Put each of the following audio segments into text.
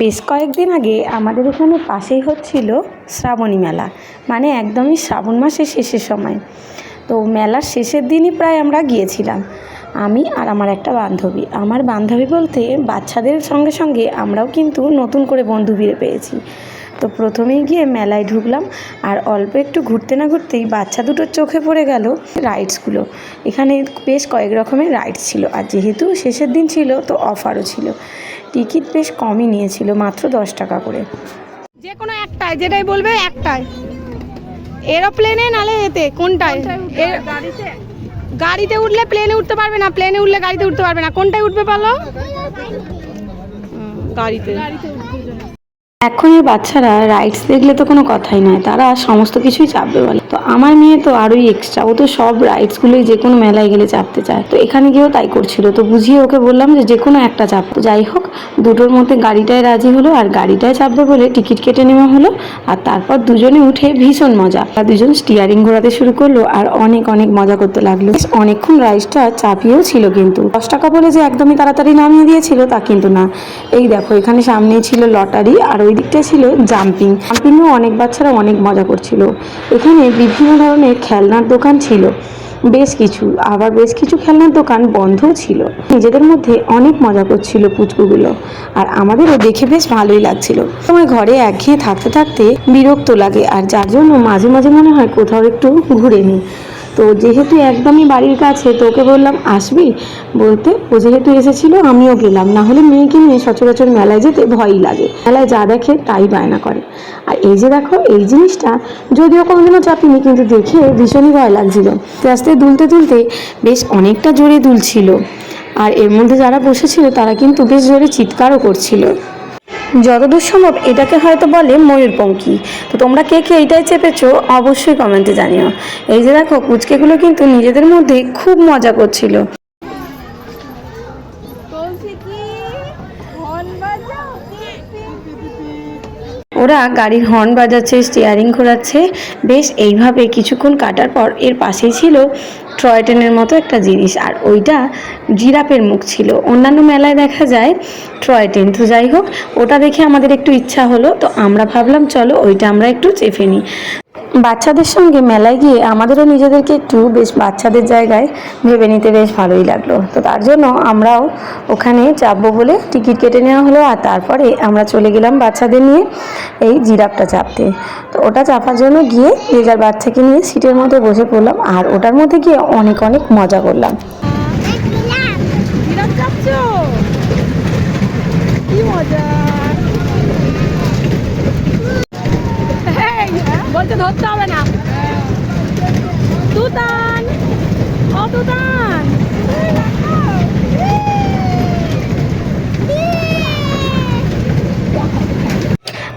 বেশ কয়েকদিন আগে আমাদের এখানে পাশেই হচ্ছিল শ্রাবণী মেলা মানে একদমই শ্রাবণ মাসের শেষের সময়। তো মেলার শেষের দিনই প্রায় আমরা গিয়েছিলাম, আমি আর আমার একটা বান্ধবী। আমার বান্ধবী বলতে বাচ্চাদের সঙ্গে সঙ্গে আমরাও কিন্তু নতুন করে বন্ধু ফিরে পেয়েছি। তো প্রথমেই গিয়ে মেলায় ঢুকলাম আর অল্প একটু ঘুরতে না ঘুরতেই বাচ্চা দুটোর চোখে পড়ে গেল রাইডসগুলো। এখানে বেশ কয়েক রকমের রাইডস ছিল আর যেহেতু শেষের দিন ছিল তো অফারও ছিল। টিকিট বেশ কমই নিয়েছিল মাত্র দশ টাকা করে। যে কোনো একটাই যেটাই বলবে একটাই এরোপ্লেনে নালে এতে কোনটায়? এ- গাড়িতে? উঠলে প্লেনে উঠতে পারবে না প্লেনে উঠলে গাড়িতে উঠতে পারবে না। কোনটায় উঠবে বলো? গাড়িতে। এখনের বাচ্চারা রাইডস দেখলে তো কোনো কথাই নয়, তারা সমস্ত কিছুই চাপবে বলে। তো আমার মেয়ে তো আরোই এক্সট্রা ও তো সব রাইডসগুলোই যে কোনো মেলায় গেলে চাপতে চায়। তো এখানে গিয়েও তাই করছিল, তো বুঝিয়ে ওকে বললাম যে যে কোনো একটা চাপ। যাই হোক, দুটোর মধ্যে গাড়িটায় রাজি হলো আর গাড়িটায় চাপবে বলে টিকিট কেটে নেওয়া হলো আর তারপর দুজনে উঠে ভীষণ মজা। আর দুজন স্টিয়ারিং ঘোরাতে শুরু করল আর অনেক অনেক মজা করতে লাগল। অনেকক্ষণ রাইডসটা চাপিয়েও ছিল কিন্তু। দশ টাকা বলে যে একদমই তাড়াতাড়ি নামিয়ে দিয়েছিল তা কিন্তু না। এই দেখো, এখানে সামনেই ছিল লটারি আর ওই দিকটা ছিল জাম্পিং। জাম্পিংও অনেক বাচ্চারা অনেক মজা করছিল। এখানে বিভিন্ন ধরনের খেলনার দোকান ছিল। বেশ কিছু। আবার বেশ কিছু খেলনার দোকান বন্ধও ছিল। নিজেদের মধ্যে অনেক মজা করছিল পুচকুগুলো। আর আমাদেরও দেখে বেশ ভালোই লাগছিল। সময় ঘরে একঘেয়ে থাকতে থাকতে বিরক্ত লাগে। আর যার জন্য মাঝে মাঝে মনে হয় কোথাও একটু ঘুরে নিই। তো যেহেতু একদমই বাড়ির কাছে, তো ওকে বললাম, আসবি? বলতে, ও যেহেতু এসেছিল, আমিও গেলাম। না হলে মেয়েকে নিয়ে সচরাচর মেলায় যেতে ভয়ই লাগে। মেলায় যা দেখে তাই বায়না করে। আর এই যে দেখো, এই জিনিসটা, যদিও কোনোদিনও চাপিনি, কিন্তু দেখে ভীষণই ভয় লাগছিল। আস্তে আস্তে দুলতে দুলতে বেশ অনেকটা জোরে দুলছিল। আর এর মধ্যে যারা বসেছিল, তারা কিন্তু বেশ জোরে চিৎকারও করছিল। যতদূর সম্ভব এটাকে হয়তো বলে ময়ূরপঙ্খী তো তোমরা কে কে এইটাই চেপেছো অবশ্যই কমেন্টে জানিও। এই যে দেখো কুচকেগুলো কিন্তু নিজেদের মধ্যে খুব মজা করছিল। ওরা গাড়ির হর্ন বাজাচ্ছে স্টিয়ারিং ঘোরাচ্ছে। বেশ, এইভাবে কিছুক্ষণ কাটার পর এর পাশেই ছিল টয় ট্রেনের মতো একটা জিনিস। আর ওইটা জিরাপের মুখ ছিল। অন্যান্য মেলায় দেখা যায় টয় ট্রেন তো যাই হোক, ওটা দেখে আমাদের একটু ইচ্ছা হলো। তো আমরা ভাবলাম, চলো ওইটা আমরা একটু চেপে নিই। বাচ্চাদের সঙ্গে মেলায় গিয়ে আমাদেরও নিজেদেরকে একটু বেশ বাচ্চাদের জায়গায় ভেবে নিতে বেশ ভালোই লাগল। তো তার জন্য আমরাও ওখানে চাপবো বলে টিকিট কেটে নেওয়া হলো আর তারপরে আমরা চলে গেলাম বাচ্চাদের নিয়ে এই জিরাফটা চাপতে। তো ওটা চাপার জন্য গিয়ে যে যার বাচ্চাকে নিয়ে সিটের মধ্যে বসে পড়লাম আর ওটার মধ্যে গিয়ে অনেক অনেক মজা করলাম। কি মজা এই, বলছে ধরতে হবে না। ও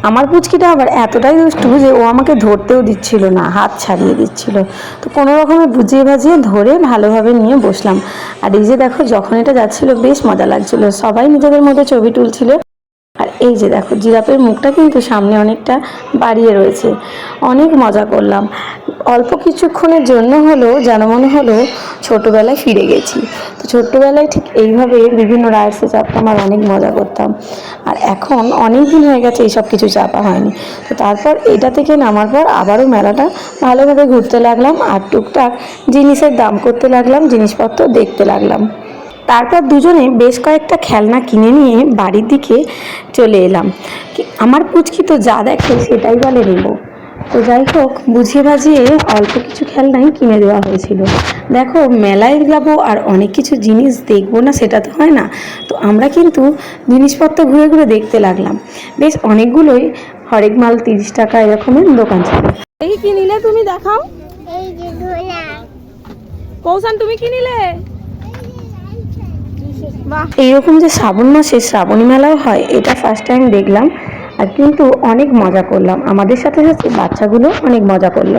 আমার পুচকিটা আবার এতটাই দুষ্টু যে ও আমাকে ধরতেও দিচ্ছিল না, হাত ছাড়িয়ে দিচ্ছিল। তো কোনো রকমে বুঝিয়ে ভাজিয়ে ধরে ভালোভাবে নিয়ে বসলাম। আর এই যে দেখো, যখন এটা যাচ্ছিল, বেশ মজা লাগছিল। সবাই নিজেদের মধ্যে ছবি তুলছিল। এই যে দেখো, জিরাফের মুখটা কিন্তু সামনে অনেকটা বাড়িয়ে রয়েছে। অনেক মজা করলাম। অল্প কিছুক্ষণের জন্য হলো যেন মনে হলো ছোটোবেলায় ফিরে গেছি। তো ছোট্টবেলায় ঠিক এইভাবে বিভিন্ন রাইডসে চাপতাম আর অনেক মজা করতাম। আর এখন অনেক দিন হয়ে গেছে এইসব কিছু চাপা হয়নি। তো তারপর এটা থেকে নামার পর আবারও মেলাটা ভালোভাবে ঘুরতে লাগলাম আর টুকটাক জিনিসের দাম করতে লাগলাম, জিনিসপত্র দেখতে লাগলাম। তারপর দুজনে বেশ কয়েকটা খেলনা কিনে নিয়ে বাড়ির দিকে চলে এলাম। কি- আমার পুচকি তো যা দেখে সেটাই বলে নেব। তো যাই হোক বুঝিয়ে বাজিয়ে অল্প কিছু খেলনাই কিনে দেওয়া হয়েছিল। দেখো মেলায় যাব আর অনেক কিছু জিনিস দেখব না সেটা তো হয় না। তো আমরা কিন্তু জিনিসপত্র ঘুরে ঘুরে দেখতে লাগলাম। বেশ অনেকগুলোই হরেক মাল তিরিশ টাকা এরকমের দোকান ছিল। এই কিনিলে তুমি দেখাও। কৌশান তুমি কি নিলে বাহ এইরকম যে শ্রাবণ মাসে শ্রাবণী মেলাও হয়, এটা ফার্স্ট টাইম দেখলাম। আর কিন্তু অনেক মজা করলাম। আমাদের সাথে সাথে বাচ্চাগুলো অনেক মজা করল।